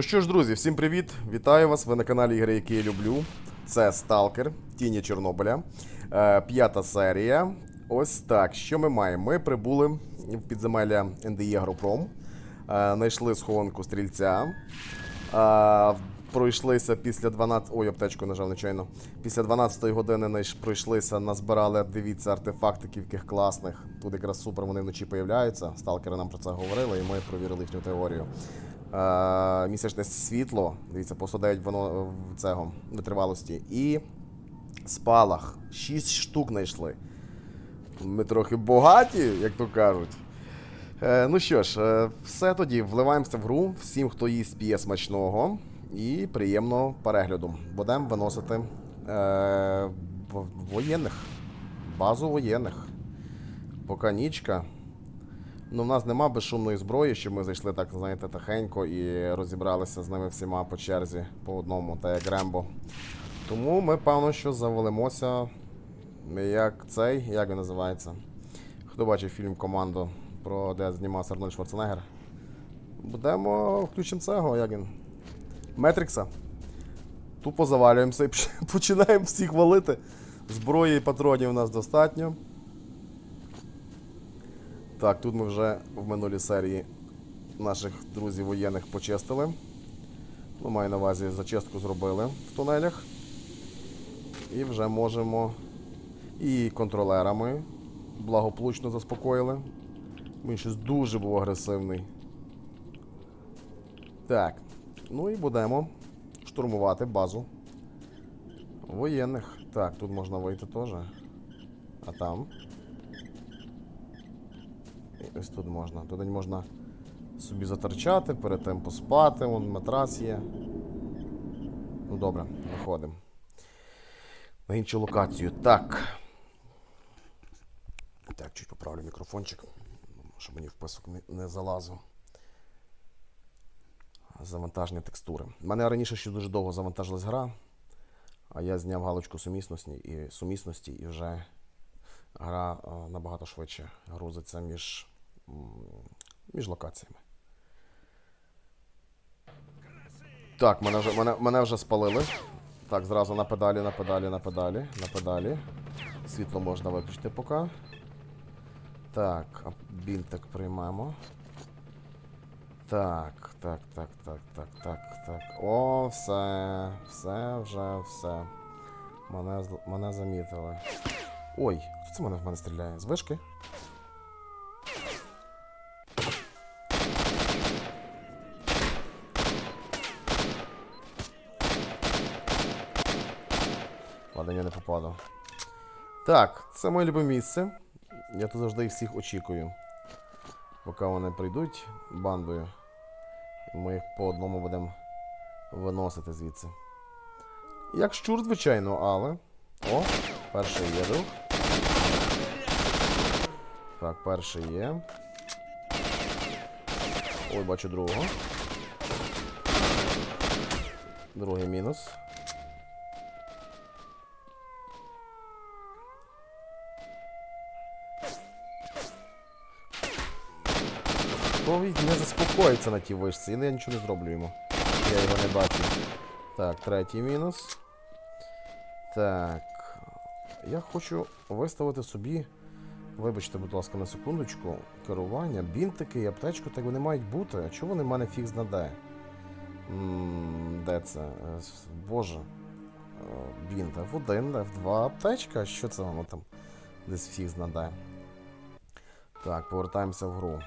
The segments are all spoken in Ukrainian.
Ну що ж, друзі, всім привіт! Вітаю вас! Ви на каналі Ігри, які я люблю. Це Сталкер, Тіні Чорнобиля. Е, п'ята серія. Ось так. Що ми маємо? Ми прибули в підземелля НДІ Агропром. Е, знайшли схованку стрільця. Е, пройшлися після 12... Ой, аптечку нажав нечайно. Після 12 години пройшлися, назбирали, дивіться, артефактиків яких класних. Тут якраз супер вони вночі появляються. Сталкери нам про це говорили, і ми провірили їхню теорію. Е, місячне світло, дивіться, по 109 воно в цього витривалості. І спалах. 6 штук знайшли. Ми трохи багаті, як то кажуть. Е, ну що ж, е, все тоді, вливаємося в гру. Всім, хто їсть, п'є смачного і приємного перегляду. Будемо виносити е, воєнних. Базу воєнних. Поки нічка. Ну, в нас нема безшумної зброї, щоб ми зайшли так, знаєте, тихенько і розібралися з ними всіма по черзі, по одному, та як Рембо. Тому ми, певно, що завалимося. Як цей, як він називається? Хто бачив фільм Командо, про де знімався Арнольд Шварценеггер? Будемо включимо цього, як він? Метрикса. Тупо завалюємося і починаємо всіх валити. Зброї і патронів у нас достатньо. Так, тут ми вже в минулій серії наших друзів воєнних почистили. Ну, маю на увазі, зачистку зробили в тунелях. І вже можемо і контролерами благополучно заспокоїли. Він щось дуже був агресивний. Так. Ну і будемо штурмувати базу воєнних. Так, тут можна вийти теж. А там. Ось тут можна. Туди можна собі заторчати, перед тим поспати, вон матрас є. Ну добре, виходимо. На іншу локацію. Так. Так, чуть поправлю мікрофончик, щоб мені в писок не, не залазив. Завантаження текстури. У мене раніше ще дуже довго завантажилась гра, а я зняв галочку сумісності і, сумісності і вже гра е, набагато швидше грузиться між, між локаціями. Так, мене вже, мене, мене вже спалили. Так, зразу на педалі, на педалі, на педалі, на педалі. Світло можна виключити поки. Так, бінтик приймемо. Так, так, так, так, так, так, так. О, все. Все, вже все. Мене, мене замітили. Ой, хто це мене в мене стріляє? З вишки? Ладно, я не попаду. Так, це моє любиме місце. Я тут завжди їх всіх очікую. Поки вони прийдуть бандою. Ми їх по одному будемо виносити звідси. Як щур, звичайно, але. О, перший є друг. Так, перший є. Ой, бачу другого. Другий мінус. То він не заспокоїться на тій вишці, але я нічого не зроблю йому. Я його не бачу. Так, третій мінус. Так. Я хочу виставити собі. Вибачте, будь ласка, на секундочку. Керування, бінтики і аптечку, так вони мають бути. А чого вони в мене фікс на Д? М, Де це? Е, Боже. Е, Бінт F1, F2 аптечка. Що це воно там? Десь фікс на Д. Так, повертаємося в гру.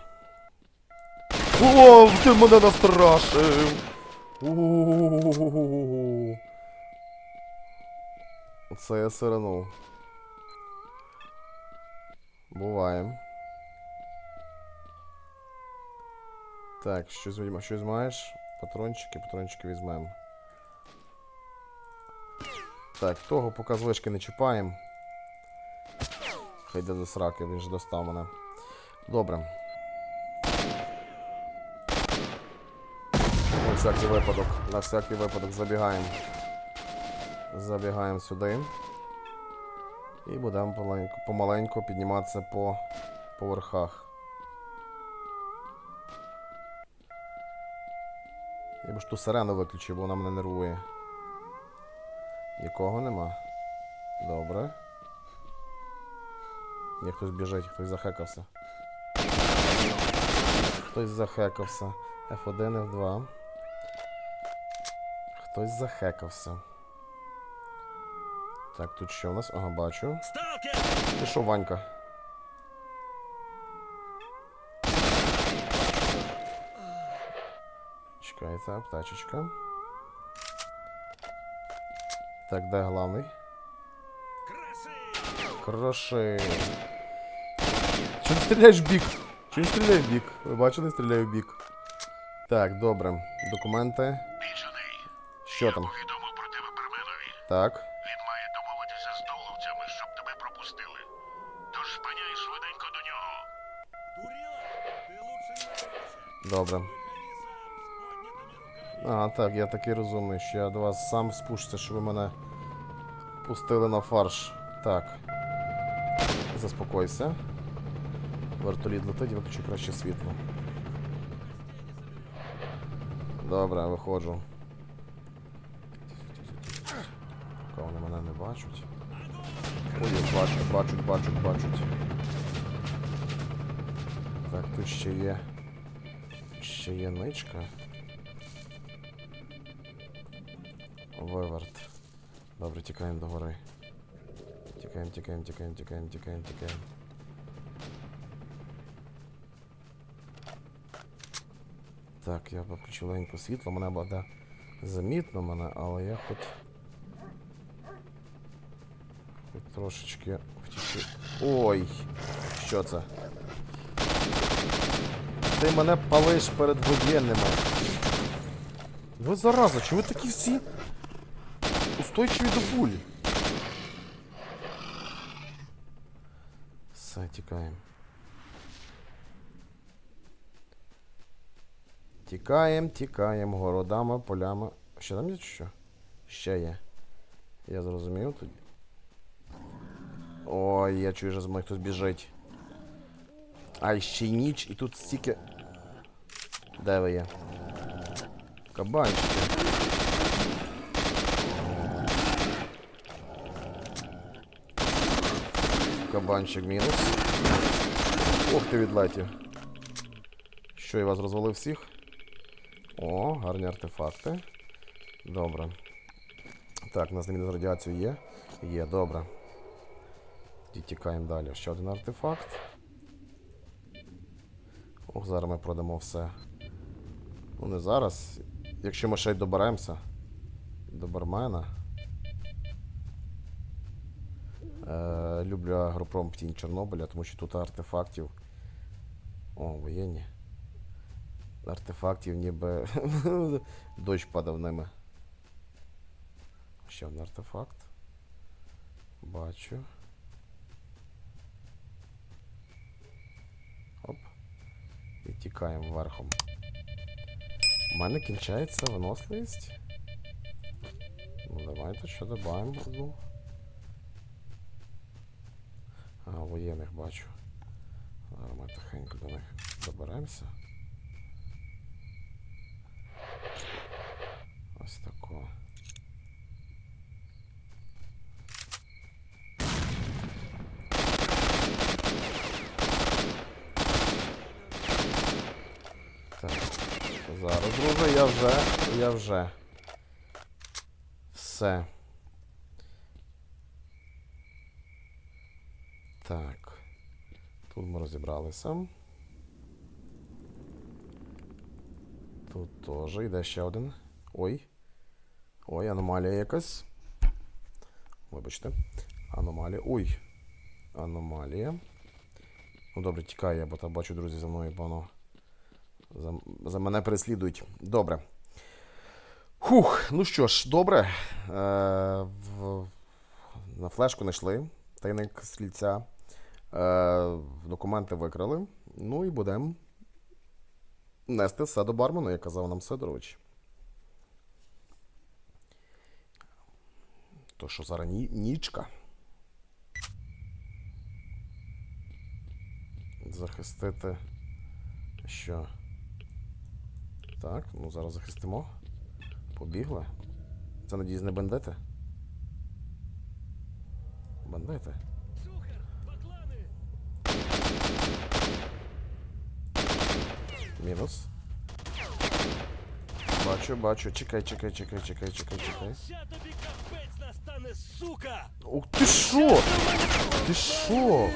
О, ти мене настрашив! У-у-у-у-у-у-у. Я сиранув. Буває. Так, щось, візьма- щось маєш? Патрончики, патрончики візьмемо. Так, того поки з вишки не чіпаємо. Хай йде до сраки, він ж достав мене. Добре. Всякий випадок, на всякий випадок забігаємо. Забігаємо сюди. І будемо помаленьку, помаленьку підніматися по поверхах. Я б ж ту сирену виключив, бо вона мене нервує. Нікого нема. Добре. Ні, хтось біжить, хтось захекався. Хтось захекався. F1, F2. Хтось захекався. Так, тут що у нас? Ага, бачу. Ти що, Ванька? Чекайте, аптечечка. Так, де главний? Кроши. Не стріляєш в бік? Чого не стріляє в бік? Ви бачили, стріляю в бік. Так, добре. Документи. Піджений. Що там? Повідомив про тебе Берменові. Так. Він має домовитися з доловцями, щоб тебе пропустили. Тож спиняй швиденько до нього. Дурила? Ты лучше не надейся! Добре. Выходи сам, с поднятыми руками! А, так, я такий розумний, що я до вас сам спущуся, що ви мене пустили на фарш. Так. Заспокойся. Вертоліт летить, виключи краще світло. Добре, виходжу. Мене бачать. Ой, бачать, бачать, бачать, бачать. Так, тут ще є. Ще є ничка. Виверт. Добре, тікаємо до гори. Тікаємо, тікаємо, тікаємо, тікаємо, тікаємо, тікаємо. Так, я включу легенько світло, мене буде замітно мене, але я хоч. Хоч трошечки втічу. Ой! Що це? Ти мене палиш перед воєнними. Ви зараза, чого ви такі всі устойчиві до пуль? Все, тікаємо. Тікаємо, тікаємо городами, полями. Ще там є чи що? Ще є. Я зрозумів тоді. Ой, я чую, що з мною хтось біжить. Ай, ще й ніч, і тут стільки. Де ви є? Кабанчики. Кабанчик мінус. Ох ти відлетів. Що, я вас розвалив всіх? О, гарні артефакти. Добре. Так, у нас заміна з радіацією є. Є, добре. Тоді тікаємо далі. Ще один артефакт. Ох, зараз ми продамо все. Ну, не зараз. Якщо ми ще й доберемося до бармена. Е, люблю агропром тінь Чорнобиля, тому що тут артефактів. О, воєнні. Артефактів ніби дощ падав ними. Ще один артефакт. Бачу. І тікаємо верхом. У мене кінчається виносливість. Ну, давайте що добавимо одну. А, воєнних бачу. Зараз ми тихенько до них доберемося. Ось тако. Так. Зараз, друже, я вже. Я вже. Все. Так. Тут ми розібралися. Тут теж йде ще один. Ой. Ой, аномалія якась. Вибачте. Аномалія. Ой. Аномалія. Ну добре, тікаю я, бо там бачу, друзі, за мною воно. За, за мене переслідують. Добре. Хух, ну що ж, добре. Е, в, на флешку знайшли тайник слідця. Е, документи викрали. Ну і будемо нести все до бармену, як казав нам Сидорович. То що зараз ні, нічка. Захистити. Що? Так, ну зараз захистимо. Побігли. Це надіюсь не бандити? Бандити. Мінус. Бачу, бачу. Чекай, чекай, чекай, чекай, чекай, чекай. Ух ти що? Ти що?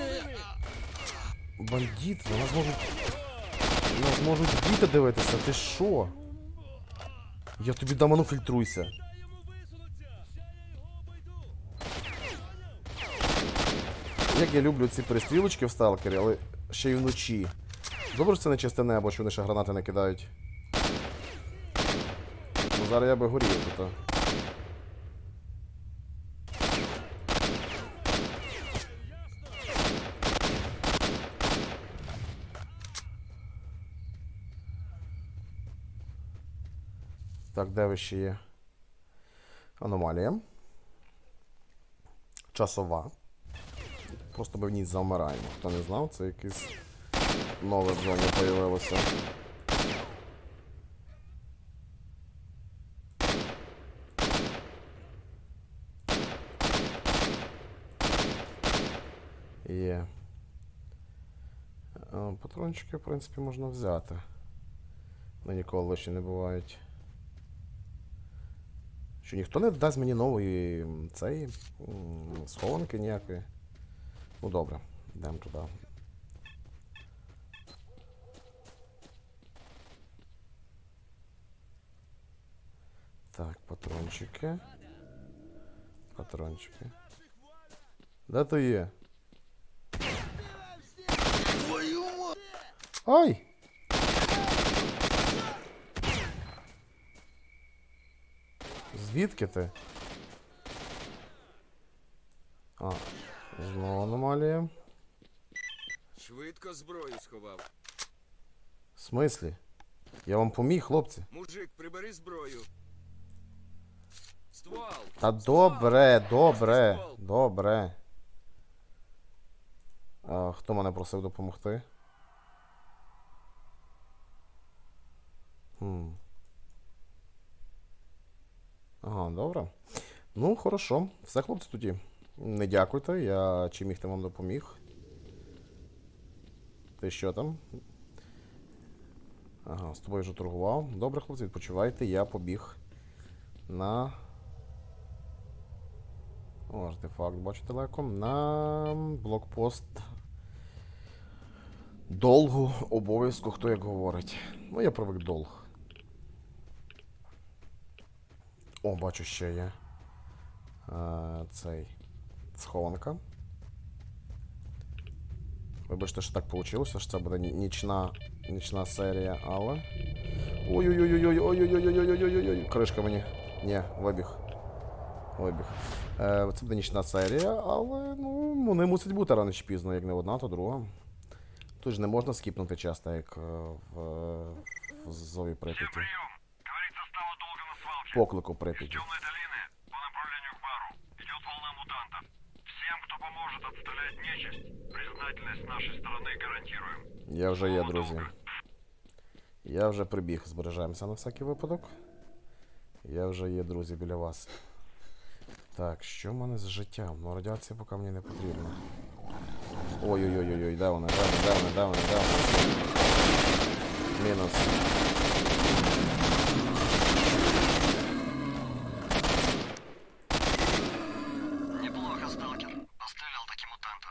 Бандит, на нас можуть. На Нас можуть діти дивитися, ти що? Я тобі дам, а ну фільтруйся. Як я люблю ці перестрілочки в сталкері, але ще й вночі. Добре, що це не чисте небо, що вони ще гранати не кидають. Ну зараз я би горів тут. Так, де ви ще є? Аномалія. Часова. Просто ми в ній завмираємо. Хто не знав, це якесь нове в зоні появилося. Є. Патрончики, в принципі, можна взяти. Ну ніколи лише не бувають. Що ніхто не дасть мені нової цієї схованки ніякої. Ну добре, йдемо туди. Так, патрончики. Патрончики. Де то є? Ай! Звідки ти? А, знову аномалія. Швидко зброю сховав. В смислі? Я вам поміг, хлопці. Мужик, прибери зброю. Ствол! Та добре, добре, добре. А, хто мене просив допомогти? Ага, добре. Ну, хорошо. Все, хлопці, тоді. Не дякуйте, я чим міг тим вам допоміг. Ти що там? Ага, з тобою вже торгував. Добре, хлопці, відпочивайте, я побіг на. О, артефакт, бачу далеко. На блокпост. Долгу обов'язку, хто як говорить. Ну, я привик долг. О, бачу ще є. Е, цей. Схованка. Вибачте, що так вийшло, що це буде нічна, нічна серія, але. Ой-ой-ой-ой-ой-ой-ой-ой-ой-ой-ой-ой. Кришка мені. Ні, вибіг. Вибіг. Е, це буде нічна серія, але ну, вони мусять бути рано чи пізно, як не одна, то друга. Тут ж не можна скіпнути часто, як е, в, в Зові Прип'яті поклику Прип'яті. Я вже є, друзі. Я вже прибіг, збережаємося на всякий випадок. Я вже є, друзі, біля вас. Так, що в мене з життям? Ну, радіація поки мені не потрібна. Ой-ой-ой, ой де вона, де вона, де вона, де вона. Мінус. Сталкер. Пострелял таки мутанта.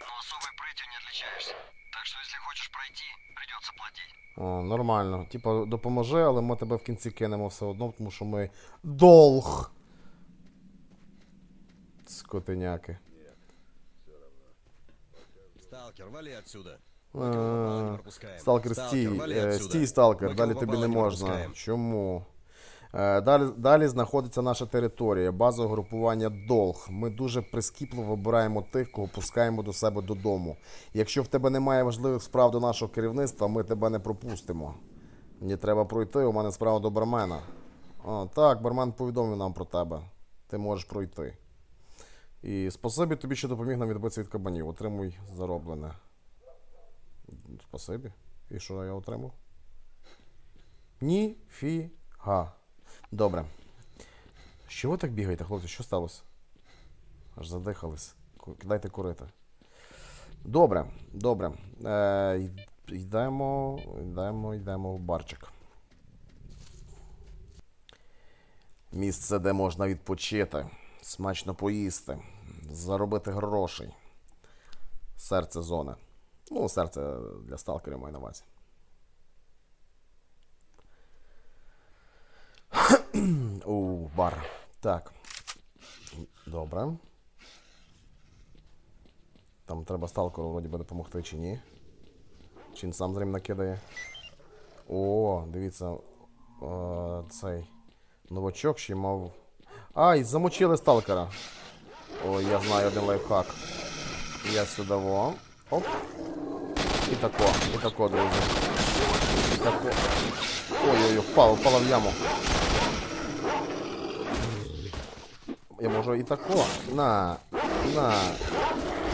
Но особой прытью не отличаешься. Так что если хочешь пройти, придется платить. О, нормально. Типа, допоможи, але ми тебе в кінці кинемо все одно, тому що ми. Долг! Скотиняки. Сталкер, вали отсюда. Е. Сталкер, стій. Е. Стій, сталкер, далі тобі не не можна. Чому? Е, Далі, далі знаходиться наша територія, база групування Долг. Ми дуже прискіпливо вибираємо тих, кого пускаємо до себе додому. Якщо в тебе немає важливих справ до нашого керівництва, ми тебе не пропустимо. Мені треба пройти, у мене справа до бармена. О, так, бармен повідомив нам про тебе. Ти можеш пройти. І спасибі тобі, що допоміг нам відбитися від кабанів. Отримуй зароблене. Спасибі. І що я отримав? Ніфіга. Добре. Що ви так бігаєте, хлопці? Що сталося? Аж задихались. Кидайте курити. Добре, добре. Е, йдемо, йдемо, йдемо в барчик. Місце, де можна відпочити, смачно поїсти, заробити грошей. Серце зони. Ну, серце для сталкерів маю на увазі. Бар. Так. Добре. Там треба сталкеру вроді би допомогти чи ні. Чи він сам зрим накидає. О, дивіться. О, цей новачок ще мав. Ай, замочили сталкера. О, я знаю один лайфхак. Я сюди во. Оп. І тако, і тако, друзі. І тако. Ой-ой-ой, впав, впала в яму. Я можу і тако. На. На.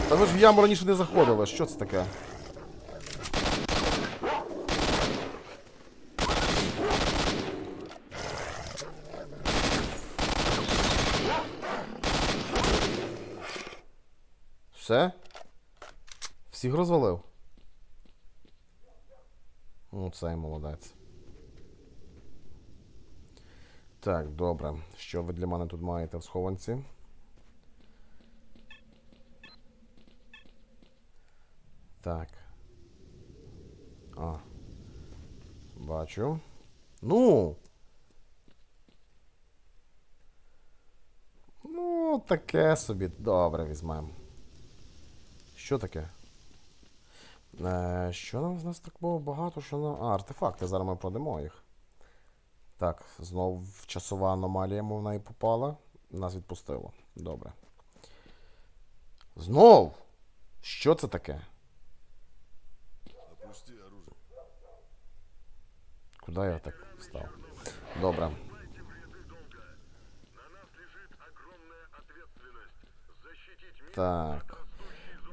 Та ви ж в яму раніше не заходили. Що це таке? Все? Всіх розвалив? Ну, цей молодець. Так, добре. Що ви для мене тут маєте в схованці? Так. А. Бачу. Ну. Ну, таке собі. Добре, візьмемо. Що таке? Е, що нам з нас так було багато, що нам. А, артефакти, зараз ми продамо їх. Так, знов часова аномалія мов неї попала. Нас відпустило. Добре. Знов! Що це таке? Куди я так встав? Добре. Так.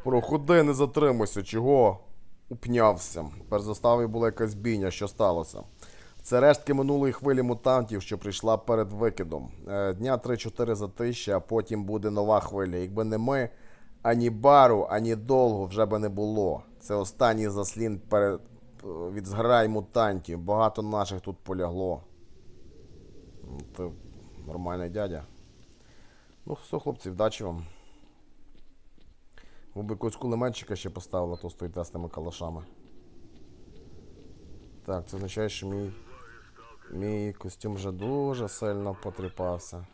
Проходи, не затримуйся, чого упнявся. Перш застави була якась бійня, що сталося. Це рештки минулої хвилі мутантів, що прийшла перед викидом. Е, Дня 3-4 затища, а потім буде нова хвиля. Якби не ми, ані бару, ані довго вже би не було. Це останній заслін перед е, від зграй мутантів. Багато наших тут полягло. Ну, Ти нормальний дядя. Ну, все, хлопці, вдачі вам. Ви б якогось кулеметчика ще поставили, то стоїте з тими калашами. Так, це означає, що мій. Мій костюм вже дуже сильно потріпався.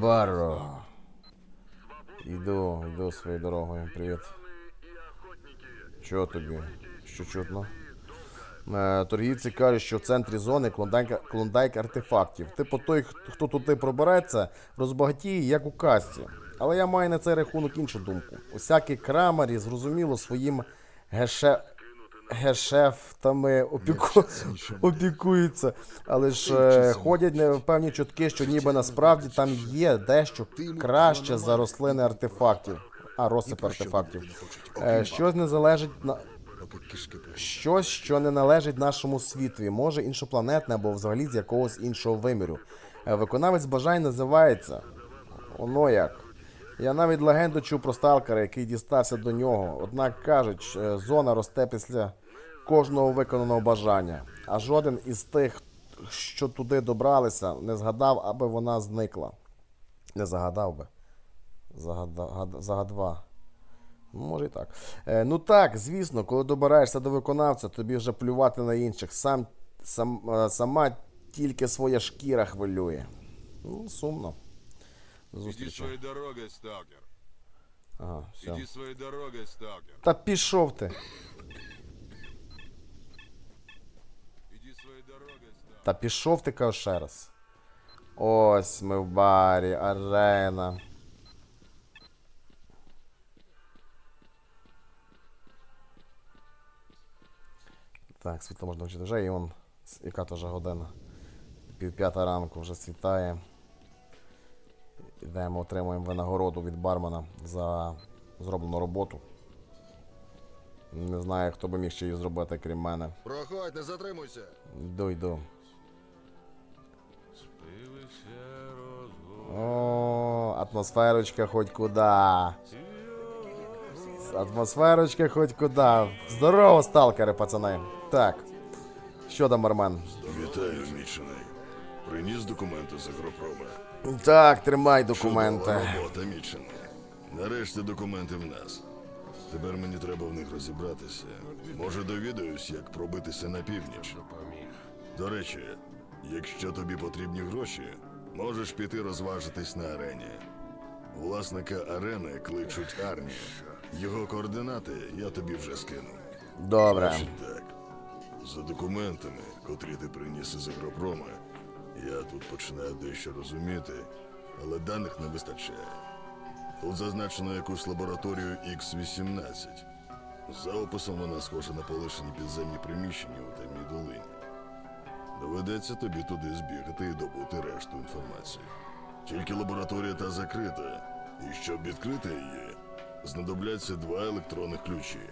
Барро. Йду, йду своєю дорогою. Привіт. Чого тобі? Що чутно? Е, Торгівці кажуть, що в центрі зони клондайк, клондайк артефактів. Типу той, хто туди пробереться, розбагатіє, як у казці. Але я маю на цей рахунок іншу думку. Усякі крамарі, зрозуміло, своїм геше... гешефтами опіку... опікуються. Але ж е, ходять не певні чутки, що ніби насправді там є дещо краще за рослини артефактів. А, розсип артефактів. Е, Щось не залежить на. Щось, що не належить нашому світові, може іншопланетне або взагалі з якогось іншого виміру. Е, Виконавець бажань називається. Оно як. Я навіть легенду чув про сталкера, який дістався до нього. Однак кажуть, е, зона росте після кожного виконаного бажання. А жоден із тих, що туди добралися, не згадав, аби вона зникла. Не загадав би. Загадва. Ну, Може і так. Е, ну так, звісно, коли добираєшся до виконавця, тобі вже плювати на інших. Сам, сам, е, сама тільки своя шкіра хвилює. Ну, сумно. До Иди Зустрічі. своей дорогой, сталкер. Ага, все. Иди своей дорогой, сталкер. Та пішов ти. Иди своей дорогой, сталкер. Та пішов ти кажу ще раз. Ось ми в барі, арена. Так, світло можна вчити вже, і он, яка то вже година. Пів п'ята ранку вже світає. Йдемо, отримуємо винагороду від бармена за зроблено роботу. Не знаю, хто би міг ще її зробити, крім мене. Проходь, не затримуйся. Йду, йду. О, атмосферочка хоть куда. Атмосферочка хоть куда. Здорово, сталкери, пацани. Так. Що там, Армен? Вітаю, Мічений. Приніс документи з агропрома. Так, тримай документи. Чудова робота, Мічений. Нарешті документи в нас. Тепер мені треба в них розібратися. Може, довідаюсь, як пробитися на північ. До речі, якщо тобі потрібні гроші, можеш піти розважитись на арені. Власника арени кличуть Арні. Його координати я тобі вже скину. Добре. Значить так. За документами, котрі ти приніс із агропрома, я тут починаю дещо розуміти, але даних не вистачає. Тут зазначено якусь лабораторію X-18. За описом вона схожа на полишені підземні приміщення у темній долині. Доведеться тобі туди збігати і добути решту інформації. Тільки лабораторія та закрита, і щоб відкрити її, знадобляться два електронних ключі.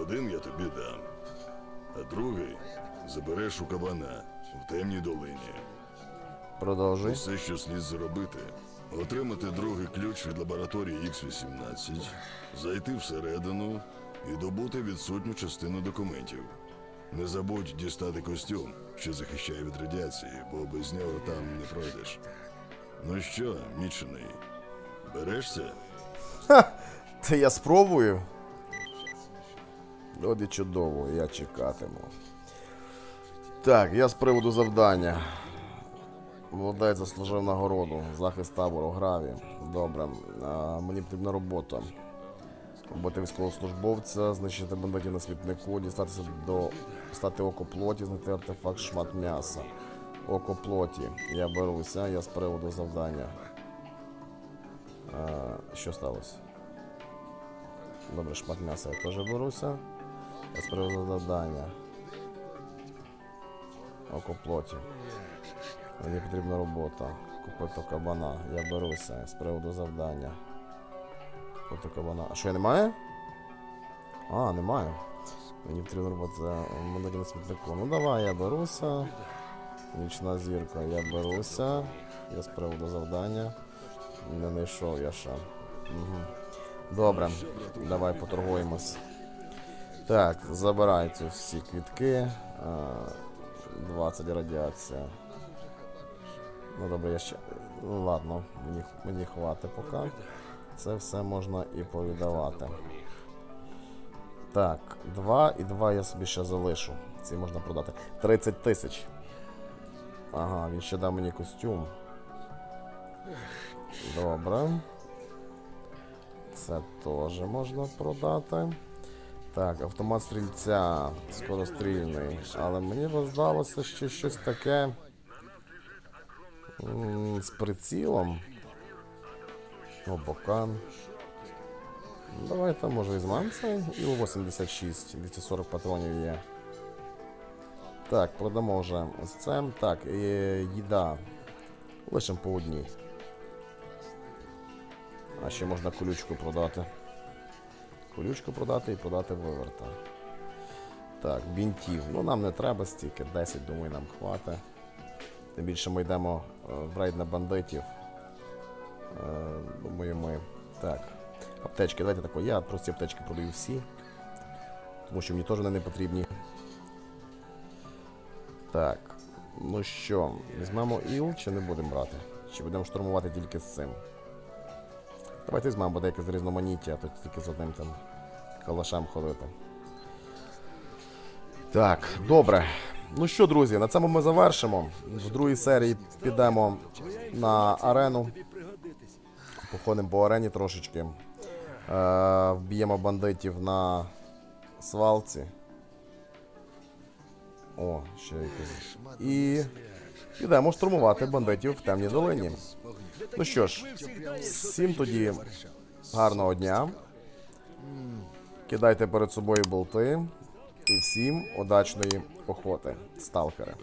Один я тобі дам, а другий забереш у кабана в темній долині. Продовжуй. Все, що слід зробити, отримати другий ключ від лабораторії X-18, зайти всередину і добути відсутню частину документів. Не забудь дістати костюм, що захищає від радіації, бо без нього там не пройдеш. Ну що, мічений, берешся? Та я спробую. От і чудово, я чекатиму. Так, я з приводу завдання. Молодець заслужив нагороду. Захист табору Граві. Добре. Мені потрібна робота. Робота військовослужбовця, знищити бандитів на смітнику, дістатися до стати око плоті, знайти артефакт шмат м'яса. Око плоті. Я беруся, я з приводу завдання. А, що сталося? Добре, шмат м'яса я теж беруся. Я з приводу завдання. Око плоті. Мені потрібна робота. Купити кабана. Я беруся з приводу завдання. Купити кабана. А що я не маю? А, не маю. Мені потрібна робота. На смітнику. Ну давай, я беруся. Нічна зірка, я беруся. Я з приводу завдання. Не знайшов я ще. Угу. Добре, давай поторгуємось. Так, забирай ці всі квітки. 20 радіація. Ну добре, я ще. Ну ладно, мені, мені хватить поки. Це все можна і повіддавати. Так, 2 і 2 я собі ще залишу. Ці можна продати. 30 тисяч. Ага, він ще дав мені костюм. Добре. Це теж можна продати. Так, автомат стрільця скорострільний. Але мені б здалося, що щось таке. З прицілом. Обокан. Давайте, може, візьмемо цей. Іл-86, 240 патронів є. Так, продамо вже ось це. Так, е, їда. Лишимо по одній. А ще можна колючку продати. Колючку продати і продати виверта. Так, бінтів. Ну нам не треба стільки, 10, думаю, нам хватить. Тим більше ми йдемо в на бандитів. Е, думаю, ми. Так. Аптечки, давайте тако. Я просто аптечки продаю всі. Тому що мені теж вони не потрібні. Так. Ну що, візьмемо іл чи не будемо брати? Чи будемо штурмувати тільки з цим? Давайте візьмемо буде якесь різноманіття, а то тільки з одним там калашем ходити. Так, добре. Ну що, друзі, на цьому ми завершимо. В другій серії підемо на арену. Походимо по арені трошечки. Е, вб'ємо бандитів на свалці. О, ще якось. І підемо штурмувати бандитів в темній долині. Ну що ж, всім тоді гарного дня. Кидайте перед собою болти. І всім удачної охоти, сталкери.